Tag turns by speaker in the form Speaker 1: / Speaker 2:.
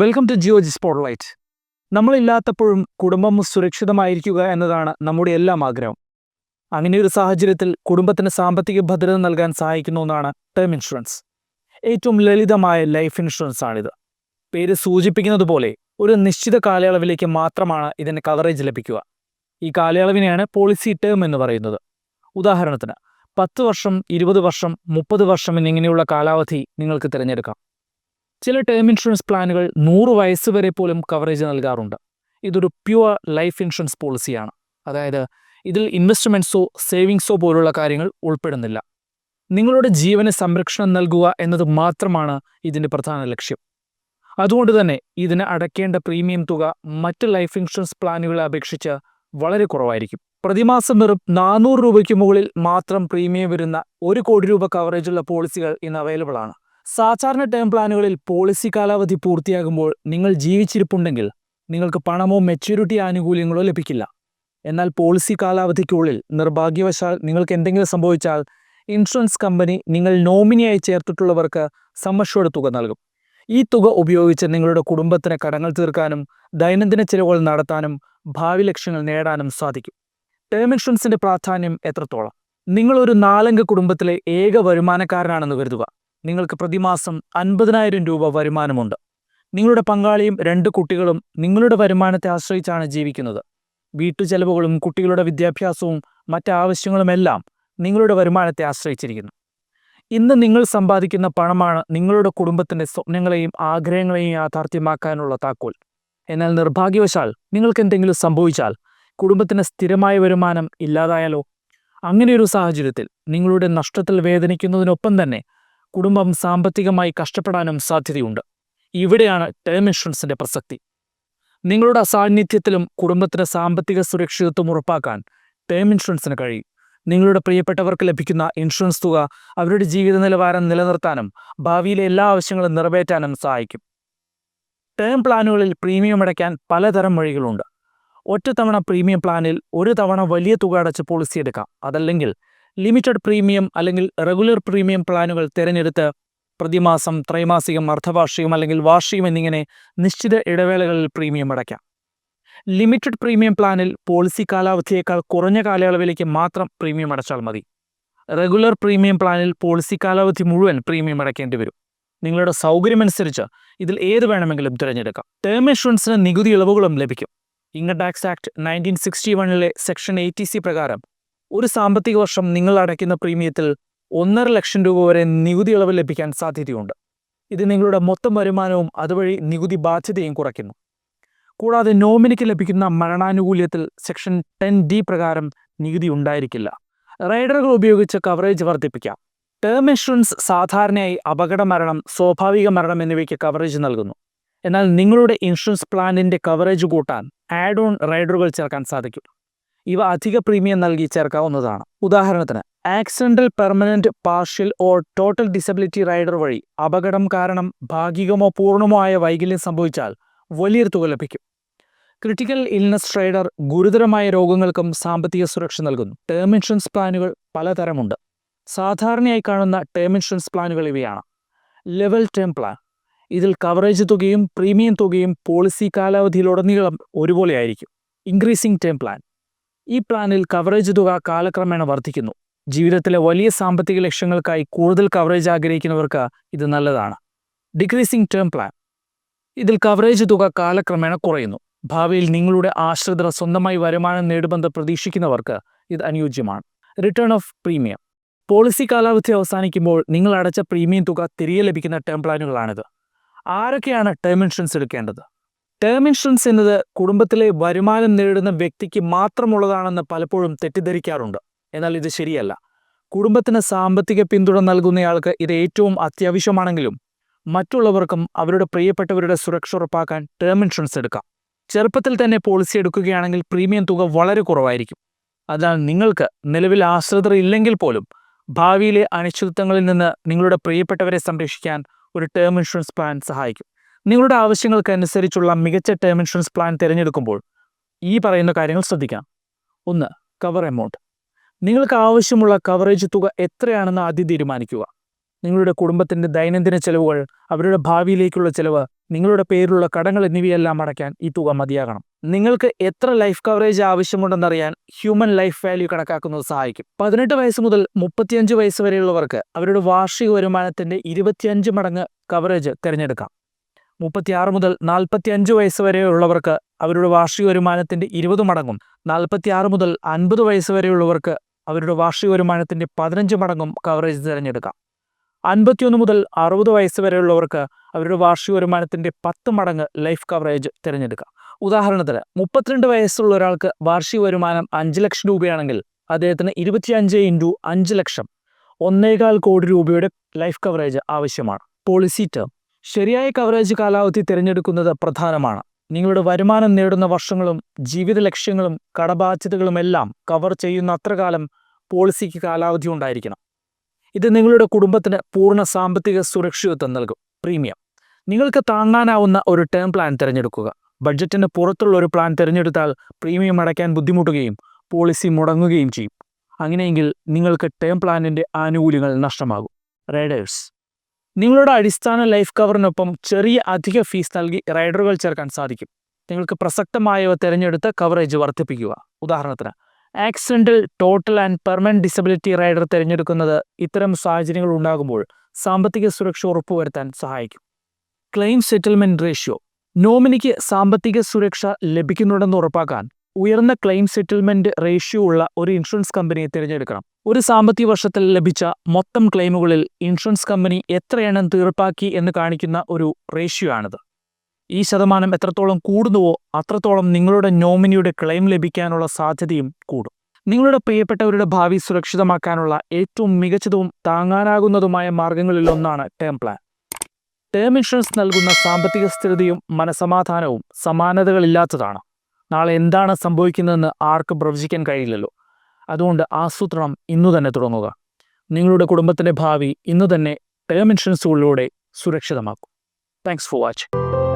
Speaker 1: Welcome to Jio G spotlight നമ്മളില്ലാത്തപ്പോഴും കുടുംബം സുരക്ഷിതമായിരിക്കുക എന്നതാണ് നമ്മുടെ എല്ലാം ആഗ്രഹം. അങ്ങനെ ഒരു സാഹചര്യത്തിൽ കുടുംബത്തിന് സാമ്പത്തിക ഭദ്രത നൽകാൻ സഹായിക്കുന്ന ഒന്നാണ് ടേം ഇൻഷുറൻസ് ഏറ്റവും ലളിതമായ ലൈഫ് ഇൻഷുറൻസ് ആണിത്. പേര് സൂചിപ്പിക്കുന്നത് പോലെ ഒരു നിശ്ചിത കാലയളവിലേക്ക് മാത്രമാണ് ഇതിന് കവറേജ് ലഭിക്കുക. ഈ കാലയളവിനെയാണ് പോളിസി ടേം എന്ന് പറയുന്നത്. ഉദാഹരണത്തിന് പത്ത് വർഷം ഇരുപത് വർഷം മുപ്പത് വർഷം എന്നിങ്ങനെയുള്ള കാലാവധി നിങ്ങൾക്ക് തിരഞ്ഞെടുക്കാം. ചില ടേം ഇൻഷുറൻസ് പ്ലാനുകൾ നൂറ് വയസ്സ് വരെ പോലും കവറേജ് നൽകാറുണ്ട്. ഇതൊരു പ്യുവർ ലൈഫ് ഇൻഷുറൻസ് പോളിസിയാണ് അതായത് ഇതിൽ ഇൻവെസ്റ്റ്മെന്റ്സോ സേവിങ്സോ പോലുള്ള കാര്യങ്ങൾ ഉൾപ്പെടുന്നില്ല. നിങ്ങളുടെ ജീവന് സംരക്ഷണം നൽകുക എന്നത് മാത്രമാണ് ഇതിന്റെ പ്രധാന ലക്ഷ്യം. അതുകൊണ്ട് തന്നെ ഇതിന് അടയ്ക്കേണ്ട പ്രീമിയം തുക മറ്റ് ലൈഫ് ഇൻഷുറൻസ് പ്ലാനുകളെ അപേക്ഷിച്ച് വളരെ കുറവായിരിക്കും. പ്രതിമാസം വെറും നാനൂറ് രൂപയ്ക്ക് മുകളിൽ മാത്രം പ്രീമിയം വരുന്ന ഒരു കോടി രൂപ കവറേജുള്ള പോളിസികൾ ഇന്ന് അവൈലബിൾ ആണ്. സാധാരണ ടേം പ്ലാനുകളിൽ പോളിസി കാലാവധി പൂർത്തിയാകുമ്പോൾ നിങ്ങൾ ജീവിച്ചിരിപ്പുണ്ടെങ്കിൽ നിങ്ങൾക്ക് പണമോ മെച്യൂരിറ്റി ആനുകൂല്യങ്ങളോ ലഭിക്കില്ല. എന്നാൽ പോളിസി കാലാവധിക്കുള്ളിൽ നിർഭാഗ്യവശാൽ നിങ്ങൾക്ക് എന്തെങ്കിലും സംഭവിച്ചാൽ ഇൻഷുറൻസ് കമ്പനി നിങ്ങൾ നോമിനിയായി ചേർത്തിട്ടുള്ളവർക്ക് സമ്മർഷോട് തുക നൽകും. ഈ തുക ഉപയോഗിച്ച് നിങ്ങളുടെ കുടുംബത്തിന് കടങ്ങൾ തീർക്കാനും ദൈനംദിന ചിലവുകൾ നടത്താനും ഭാവി ലക്ഷ്യങ്ങൾ നേടാനും സാധിക്കും. ടേം ഇൻഷുറൻസിന്റെ പ്രാധാന്യം എത്രത്തോളം? നിങ്ങളൊരു നാലംഗ കുടുംബത്തിലെ ഏക വരുമാനക്കാരനാണെന്ന് കരുതുക. നിങ്ങൾക്ക് പ്രതിമാസം അൻപതിനായിരം രൂപ വരുമാനമുണ്ട്. നിങ്ങളുടെ പങ്കാളിയും രണ്ട് കുട്ടികളും നിങ്ങളുടെ വരുമാനത്തെ ആശ്രയിച്ചാണ് ജീവിക്കുന്നത്. വീട്ടു ചെലവുകളും കുട്ടികളുടെ വിദ്യാഭ്യാസവും മറ്റാവശ്യങ്ങളുമെല്ലാം നിങ്ങളുടെ വരുമാനത്തെ ആശ്രയിച്ചിരിക്കുന്നു. ഇന്ന് നിങ്ങൾ സമ്പാദിക്കുന്ന പണമാണ് നിങ്ങളുടെ കുടുംബത്തിന്റെ സ്വപ്നങ്ങളെയും ആഗ്രഹങ്ങളെയും യാഥാർത്ഥ്യമാക്കാനുള്ള താക്കോൽ. എന്നാൽ നിർഭാഗ്യവശാൽ നിങ്ങൾക്ക് എന്തെങ്കിലും സംഭവിച്ചാൽ കുടുംബത്തിന് സ്ഥിരമായ വരുമാനം ഇല്ലാതായാലോ? അങ്ങനെയൊരു സാഹചര്യത്തിൽ നിങ്ങളുടെ നഷ്ടത്തിൽ വേദനിക്കുന്നതിനൊപ്പം തന്നെ കുടുംബം സാമ്പത്തികമായി കഷ്ടപ്പെടാനും സാധ്യതയുണ്ട്. ഇവിടെയാണ് ടേം ഇൻഷുറൻസിന്റെ പ്രസക്തി. നിങ്ങളുടെ അസാന്നിധ്യത്തിലും കുടുംബത്തിന് സാമ്പത്തിക സുരക്ഷിതത്വം ഉറപ്പാക്കാൻ ടേം ഇൻഷുറൻസിന് കഴിയും. നിങ്ങളുടെ പ്രിയപ്പെട്ടവർക്ക് ലഭിക്കുന്ന ഇൻഷുറൻസ് തുക അവരുടെ ജീവിത നിലവാരം നിലനിർത്താനും ഭാവിയിലെ എല്ലാ ആവശ്യങ്ങളും നിറവേറ്റാനും സഹായിക്കും. ടേം പ്ലാനുകളിൽ പ്രീമിയം അടയ്ക്കാൻ പലതരം വഴികളുണ്ട്. ഒറ്റത്തവണ പ്രീമിയം പ്ലാനിൽ ഒരു തവണ വലിയ തുക അടച്ച് പോളിസി എടുക്കാം. അതല്ലെങ്കിൽ ലിമിറ്റഡ് പ്രീമിയം അല്ലെങ്കിൽ റെഗുലർ പ്രീമിയം പ്ലാനുകൾ തിരഞ്ഞെടുത്ത് പ്രതിമാസം ത്രൈമാസികം അർദ്ധവാർഷികം അല്ലെങ്കിൽ വാർഷികം എന്നിങ്ങനെ നിശ്ചിത ഇടവേളകളിൽ പ്രീമിയം അടയ്ക്കാം. ലിമിറ്റഡ് പ്രീമിയം പ്ലാനിൽ പോളിസി കാലാവധിയേക്കാൾ കുറഞ്ഞ കാലയളവിലേക്ക് മാത്രം പ്രീമിയം അടച്ചാൽ മതി. റെഗുലർ പ്രീമിയം പ്ലാനിൽ പോളിസി കാലാവധി മുഴുവൻ പ്രീമിയം അടയ്ക്കേണ്ടി വരും. നിങ്ങളുടെ സൗകര്യമനുസരിച്ച് ഇതിൽ ഏത് വേണമെങ്കിലും തിരഞ്ഞെടുക്കാം. ടേം ഇൻഷുറൻസിന് നികുതി ഇളവുകളും ലഭിക്കും. Income tax act nineteen sixty വണ്ണിലെ സെക്ഷൻ എയ്റ്റി സി പ്രകാരം ഒരു സാമ്പത്തിക വർഷം നിങ്ങൾ അടയ്ക്കുന്ന പ്രീമിയത്തിൽ ഒന്നര ലക്ഷം രൂപ വരെ നികുതി ഇളവ് ലഭിക്കാൻ സാധ്യതയുണ്ട്. ഇത് നിങ്ങളുടെ മൊത്തം വരുമാനവും അതുവഴി നികുതി ബാധ്യതയും കുറയ്ക്കുന്നു. കൂടാതെ നോമിനിക്ക് ലഭിക്കുന്ന മരണാനുകൂല്യത്തിൽ സെക്ഷൻ ടെൻ ഡി പ്രകാരം നികുതി ഉണ്ടായിരിക്കില്ല. റൈഡറുകൾ ഉപയോഗിച്ച് കവറേജ് വർദ്ധിപ്പിക്കാം. ടേം ഇൻഷുറൻസ് സാധാരണയായി അപകട മരണം സ്വാഭാവിക മരണം എന്നിവയ്ക്ക് കവറേജ് നൽകുന്നു. എന്നാൽ നിങ്ങളുടെ ഇൻഷുറൻസ് പ്ലാനിന്റെ കവറേജ് കൂട്ടാൻ ആഡ് ഓൺ റൈഡറുകൾ ചേർക്കാൻ സാധിക്കും. ഇവ അധിക പ്രീമിയം നൽകി ചേർക്കാവുന്നതാണ്. ഉദാഹരണത്തിന് accidental permanent partial or total disability rider വഴി അപകടം കാരണം ഭാഗികമോ പൂർണമോ ആയ വൈകല്യം സംഭവിച്ചാൽ വലിയൊരു തുക ലഭിക്കും. ക്രിട്ടിക്കൽ ഇൽനസ് റൈഡർ ഗുരുതരമായ രോഗങ്ങൾക്കും സാമ്പത്തിക സുരക്ഷ നൽകുന്നു. ടേം ഇൻഷുറൻസ് പ്ലാനുകൾ പലതരമുണ്ട്. സാധാരണയായി കാണുന്ന ടേം ഇൻഷുറൻസ് പ്ലാനുകൾ ഇവയാണ്. ലെവൽ ടേം പ്ലാൻ ഇതിൽ കവറേജ് തുകയും പ്രീമിയം തുകയും പോളിസി കാലാവധിയിലുടനീളം ഒരുപോലെയായിരിക്കും. ഇൻക്രീസിംഗ് ടേം പ്ലാൻ ഈ പ്ലാനിൽ കവറേജ് തുക കാലക്രമേണ വർദ്ധിക്കുന്നു. ജീവിതത്തിലെ വലിയ സാമ്പത്തിക ലക്ഷ്യങ്ങൾക്കായി കൂടുതൽ കവറേജ് ആഗ്രഹിക്കുന്നവർക്ക് ഇത് നല്ലതാണ്. ഡിക്രീസിംഗ് ടേം പ്ലാൻ ഇതിൽ കവറേജ് തുക കാലക്രമേണ കുറയുന്നു. ഭാവിയിൽ നിങ്ങളുടെ ആശ്രിതർ സ്വന്തമായി വരുമാനം നേടുമെന്ന് പ്രതീക്ഷിക്കുന്നവർക്ക് ഇത് അനുയോജ്യമാണ്. റിട്ടേൺ ഓഫ് പ്രീമിയം പോളിസി കാലാവധി അവസാനിക്കുമ്പോൾ നിങ്ങൾ അടച്ച പ്രീമിയം തുക തിരികെ ലഭിക്കുന്ന ടേം പ്ലാനുകളാണിത് ആരൊക്കെയാണ് ടേം ഇൻഷുറൻസ് എടുക്കേണ്ടത്? ടേം ഇൻഷുറൻസ് എന്നത് കുടുംബത്തിലെ വരുമാനം നേടുന്ന വ്യക്തിക്ക് മാത്രമുള്ളതാണെന്ന് പലപ്പോഴും തെറ്റിദ്ധരിക്കാറുണ്ട്. എന്നാൽ ഇത് ശരിയല്ല. കുടുംബത്തിന് സാമ്പത്തിക പിന്തുണ നൽകുന്നയാൾക്ക് ഇത് ഏറ്റവും അത്യാവശ്യമാണെങ്കിലും മറ്റുള്ളവർക്കും അവരുടെ പ്രിയപ്പെട്ടവരുടെ സുരക്ഷ ഉറപ്പാക്കാൻ ടേം ഇൻഷുറൻസ് എടുക്കാം. ചെറുപ്പത്തിൽ തന്നെ പോളിസി എടുക്കുകയാണെങ്കിൽ പ്രീമിയം തുക വളരെ കുറവായിരിക്കും. അതിനാൽ നിങ്ങൾക്ക് നിലവിൽ ആശ്രിതർ ഇല്ലെങ്കിൽ പോലും ഭാവിയിലെ അനിശ്ചിതത്വങ്ങളിൽ നിന്ന് നിങ്ങളുടെ പ്രിയപ്പെട്ടവരെ സംരക്ഷിക്കാൻ ഒരു ടേം ഇൻഷുറൻസ് പ്ലാൻ സഹായിക്കും. നിങ്ങളുടെ ആവശ്യങ്ങൾക്കനുസരിച്ചുള്ള മികച്ച ടേം ഇൻഷുറൻസ് പ്ലാൻ തിരഞ്ഞെടുക്കുമ്പോൾ ഈ പറയുന്ന കാര്യങ്ങൾ ശ്രദ്ധിക്കാം. ഒന്ന് കവർ എമൗണ്ട് നിങ്ങൾക്ക് ആവശ്യമുള്ള കവറേജ് തുക എത്രയാണെന്ന് ആദ്യം തീരുമാനിക്കുക. നിങ്ങളുടെ കുടുംബത്തിന്റെ ദൈനംദിന ചെലവുകൾ അവരുടെ ഭാവിയിലേക്കുള്ള ചെലവ് നിങ്ങളുടെ പേരിലുള്ള കടങ്ങൾ എന്നിവയെല്ലാം അടയ്ക്കാൻ ഈ തുക മതിയാകണം. നിങ്ങൾക്ക് എത്ര ലൈഫ് കവറേജ് ആവശ്യമുണ്ടെന്നറിയാൻ ഹ്യൂമൻ ലൈഫ് വാല്യൂ കണക്കാക്കുന്നത് സഹായിക്കും. പതിനെട്ട് വയസ്സ് മുതൽ മുപ്പത്തിയഞ്ച് വയസ്സ് വരെയുള്ളവർക്ക് അവരുടെ വാർഷിക വരുമാനത്തിന്റെ ഇരുപത്തിയഞ്ച് മടങ്ങ് കവറേജ് തിരഞ്ഞെടുക്കാം. മുപ്പത്തിയാറ് മുതൽ നാൽപ്പത്തിയഞ്ച് വയസ്സ് വരെയുള്ളവർക്ക് അവരുടെ വാർഷിക വരുമാനത്തിന്റെ ഇരുപത് മടങ്ങും. നാൽപ്പത്തിയാറ് മുതൽ അൻപത് വയസ്സ് വരെയുള്ളവർക്ക് അവരുടെ വാർഷിക വരുമാനത്തിന്റെ പതിനഞ്ച് മടങ്ങും കവറേജ് തിരഞ്ഞെടുക്കാം. അൻപത്തിയൊന്ന് മുതൽ അറുപത് വയസ്സ് വരെയുള്ളവർക്ക് അവരുടെ വാർഷിക വരുമാനത്തിന്റെ പത്ത് മടങ്ങ് ലൈഫ് കവറേജ് തിരഞ്ഞെടുക്കാം. ഉദാഹരണത്തിന് മുപ്പത്തിരണ്ട് വയസ്സുള്ള ഒരാൾക്ക് വാർഷിക വരുമാനം അഞ്ച് ലക്ഷം രൂപയാണെങ്കിൽ അദ്ദേഹത്തിന് ഇരുപത്തിയഞ്ച് ഇന്റു അഞ്ച് ലക്ഷം. ഒന്നേകാൽ കോടി രൂപയുടെ ലൈഫ് കവറേജ് ആവശ്യമാണ്. പോളിസി ടേം ശരിയായ കവറേജ് കാലാവധി തിരഞ്ഞെടുക്കുന്നത് പ്രധാനമാണ്. നിങ്ങളുടെ വരുമാനം നേടുന്ന വർഷങ്ങളും ജീവിത ലക്ഷ്യങ്ങളും കടബാധ്യതകളുമെല്ലാം കവർ ചെയ്യുന്ന അത്ര കാലം പോളിസിക്ക് കാലാവധി ഉണ്ടായിരിക്കണം. ഇത് നിങ്ങളുടെ കുടുംബത്തിന് പൂർണ സാമ്പത്തിക സുരക്ഷിതത്വം നൽകും. പ്രീമിയം നിങ്ങൾക്ക് താങ്ങാനാവുന്ന ഒരു ടേം പ്ലാൻ തിരഞ്ഞെടുക്കുക. ബഡ്ജറ്റിന് പുറത്തുള്ള ഒരു പ്ലാൻ തിരഞ്ഞെടുത്താൽ പ്രീമിയം അടയ്ക്കാൻ ബുദ്ധിമുട്ടുകയും പോളിസി മുടങ്ങുകയും ചെയ്യും. അങ്ങനെയെങ്കിൽ നിങ്ങൾക്ക് ടേം പ്ലാനിന്റെ ആനുകൂല്യങ്ങൾ നഷ്ടമാകും. റൈഡേഴ്സ് നിങ്ങളുടെ അടിസ്ഥാന ലൈഫ് കവറിനൊപ്പം ചെറിയ അധിക ഫീസ് നൽകി റൈഡറുകൾ ചേർക്കാൻ സാധിക്കും. നിങ്ങൾക്ക് പ്രസക്തമായവ തിരഞ്ഞെടുത്ത് കവറേജ് വർദ്ധിപ്പിക്കുക. ഉദാഹരണത്തിന് accidental total and permanent disability rider തിരഞ്ഞെടുക്കുന്നത് ഇത്തരം സാഹചര്യങ്ങൾ ഉണ്ടാകുമ്പോൾ സാമ്പത്തിക സുരക്ഷ ഉറപ്പുവരുത്താൻ സഹായിക്കും. ക്ലെയിം സെറ്റിൽമെന്റ് റേഷ്യോ നോമിനിക്ക് സാമ്പത്തിക സുരക്ഷ ലഭിക്കുന്നുണ്ടെന്ന് ഉറപ്പാക്കാൻ ഉയർന്ന ക്ലെയിം സെറ്റിൽമെന്റ് റേഷ്യോ ഉള്ള ഒരു ഇൻഷുറൻസ് കമ്പനിയെ തിരഞ്ഞെടുക്കണം. ഒരു സാമ്പത്തിക വർഷത്തിൽ ലഭിച്ച മൊത്തം ക്ലെയിമുകളിൽ ഇൻഷുറൻസ് കമ്പനി എത്ര എണ്ണം തീർപ്പാക്കി എന്ന് കാണിക്കുന്ന ഒരു റേഷ്യോ ആണിത്. ഈ ശതമാനം എത്രത്തോളം കൂടുന്നുവോ അത്രത്തോളം നിങ്ങളുടെ നോമിനിയുടെ ക്ലെയിം ലഭിക്കാനുള്ള സാധ്യതയും കൂടും. നിങ്ങളുടെ പ്രിയപ്പെട്ടവരുടെ ഭാവി സുരക്ഷിതമാക്കാനുള്ള ഏറ്റവും മികച്ചതും താങ്ങാനാകുന്നതുമായ മാർഗങ്ങളിലൊന്നാണ് ടേം പ്ലാൻ ടേം ഇൻഷുറൻസ് നൽകുന്ന സാമ്പത്തിക സ്ഥിരതയും മനസമാധാനവും സമാനതകളില്ലാത്തതാണ്. നാളെ എന്താണ് സംഭവിക്കുന്നതെന്ന് ആർക്കും പ്രവചിക്കാൻ കഴിയില്ലല്ലോ. അതുകൊണ്ട് ആസൂത്രണം ഇന്നു തന്നെ തുടങ്ങുക. നിങ്ങളുടെ കുടുംബത്തിന്റെ ഭാവി ഇന്നു തന്നെ ടേം ഇൻഷുറൻസുകളിലൂടെ സുരക്ഷിതമാക്കും. Thanks for watching